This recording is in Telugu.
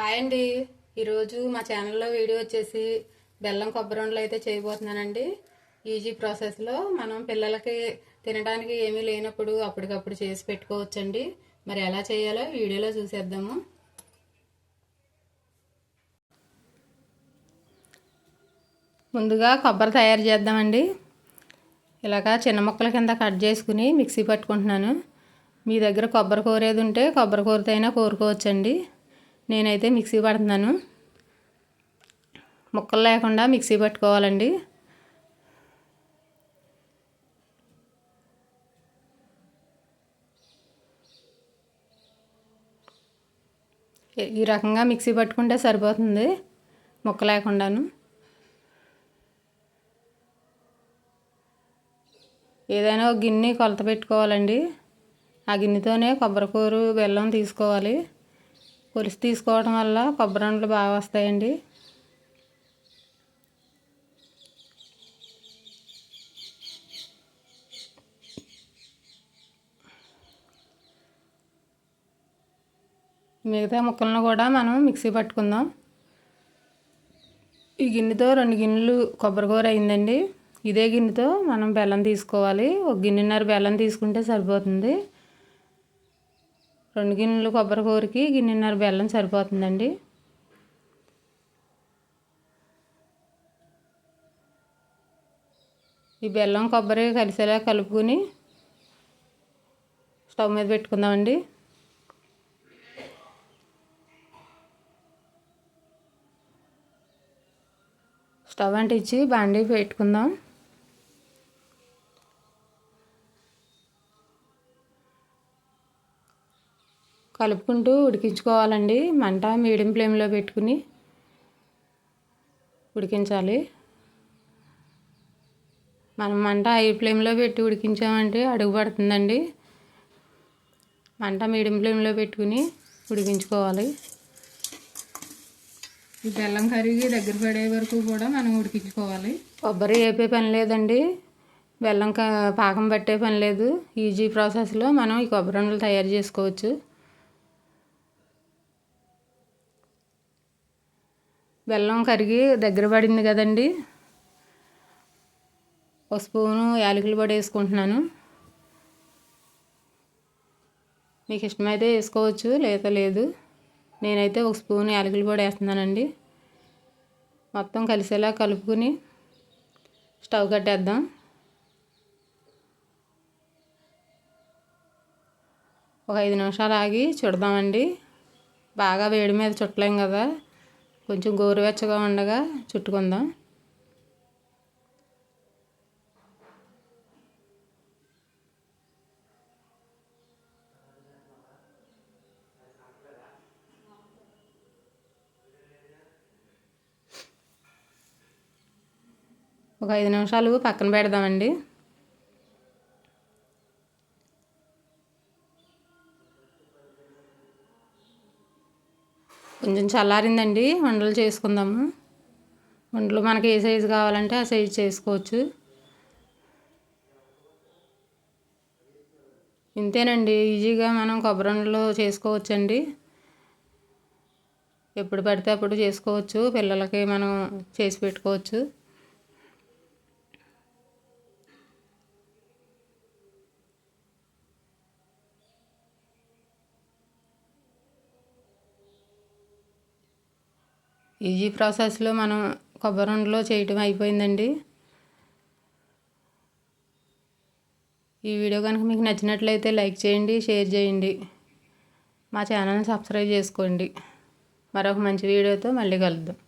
హాయ్ అండి. ఈరోజు మా ఛానల్లో వీడియో వచ్చేసి బెల్లం కొబ్బరి వండలు అయితే చేయబోతున్నానండి. ఈజీ ప్రాసెస్లో మనం పిల్లలకి తినడానికి ఏమీ లేనప్పుడు అప్పటికప్పుడు చేసి పెట్టుకోవచ్చండి. మరి ఎలా చేయాలో వీడియోలో చూసేద్దాము. ముందుగా కొబ్బరి తయారు చేద్దామండి. ఇలాగా చిన్న ముక్కల కింద కట్ చేసుకుని మిక్సీ పట్టుకుంటున్నాను. మీ దగ్గర కొబ్బరి కూరేది ఉంటే కొబ్బరి కూరతో అయినా కోరుకోవచ్చండి. నేనైతే మిక్సీ పడుతున్నాను. ముక్కలు లేకుండా మిక్సీ పట్టుకోవాలండి. ఈ రకంగా మిక్సీ పట్టుకుంటే సరిపోతుంది ముక్క లేకుండాను. ఏదైనా ఒక గిన్నె కొలత పెట్టుకోవాలండి. ఆ గిన్నెతోనే కొబ్బరికూరు బెల్లం తీసుకోవాలి. కొలిసి తీసుకోవడం వల్ల కొబ్బరి ఉండలు బాగా వస్తాయండి. మిగతా ముక్కలను కూడా మనం మిక్సీ పట్టుకుందాం. ఈ గిన్నెతో రెండు గిన్నెలు కొబ్బరికూర అయిందండి. ఇదే గిన్నెతో మనం బెల్లం తీసుకోవాలి. ఒక గిన్నెన్నర బెల్లం తీసుకుంటే సరిపోతుంది. రెండు గిన్నెలు కొబ్బరి కూరకి గిన్నెన్నర బెల్లం సరిపోతుందండి. ఈ బెల్లం కొబ్బరి కలిసేలా కలుపుకొని స్టవ్ మీద పెట్టుకుందామండి. స్టవ్ అంటించి బాండీ పెట్టుకుందాం. కలుపుకుంటూ ఉడికించుకోవాలండి. మంట మీడియం ఫ్లేమ్లో పెట్టుకుని ఉడికించాలి. మనం మంట హై ఫ్లేమ్లో పెట్టి ఉడికించామంటే అడుగు పడుతుందండి. మంట మీడియం ఫ్లేమ్లో పెట్టుకుని ఉడికించుకోవాలి. ఈ బెల్లం కరిగి దగ్గర పడే వరకు కూడా మనం ఉడికించుకోవాలి. కొబ్బరి వేపే పని లేదండి. బెల్లం పాకం పట్టే పని లేదు. ఈజీ ప్రాసెస్లో మనం ఈ కొబ్బరి ఉండలు తయారు చేసుకోవచ్చు. బెల్లం కరిగి దగ్గర పడింది కదండి. ఒక స్పూను యాలకులు పొడి వేసుకుంటున్నాను. మీకు ఇష్టమైతే వేసుకోవచ్చు లేదా లేదు. నేనైతే ఒక స్పూన్ యాలకుల పొడి వేస్తున్నానండి. మొత్తం కలిసేలా కలుపుకుని స్టవ్ కట్టేద్దాం. ఒక ఐదు నిమిషాలు ఆగి చుడదామండి. బాగా వేడి మీద చుట్టలేం కదా. కొంచెం గోరువెచ్చగా ఉండగా చుట్టుకుందాం. ఒక ఐదు నిమిషాలు పక్కన పెడదామండి. కొంచెం చల్లారిందండి వండలు చేసుకుందాము. వండలు మనకి ఏ సైజు కావాలంటే ఆ సైజు చేసుకోవచ్చు. ఇంతేనండి ఈజీగా మనం కొబ్బరి వండలు చేసుకోవచ్చండి. ఎప్పుడు పడితే అప్పుడు చేసుకోవచ్చు పిల్లలకి మనం చేసి పెట్టుకోవచ్చు. ఈజీ ప్రాసెస్లో మనం కొబ్బరి ఉండలో చేయటం అయిపోయిందండి. ఈ వీడియో కనుక మీకు నచ్చినట్లయితే లైక్ చేయండి షేర్ చేయండి. మా ఛానల్ని సబ్స్క్రైబ్ చేసుకోండి. మరొక మంచి వీడియోతో మళ్ళీ కలుద్దాం.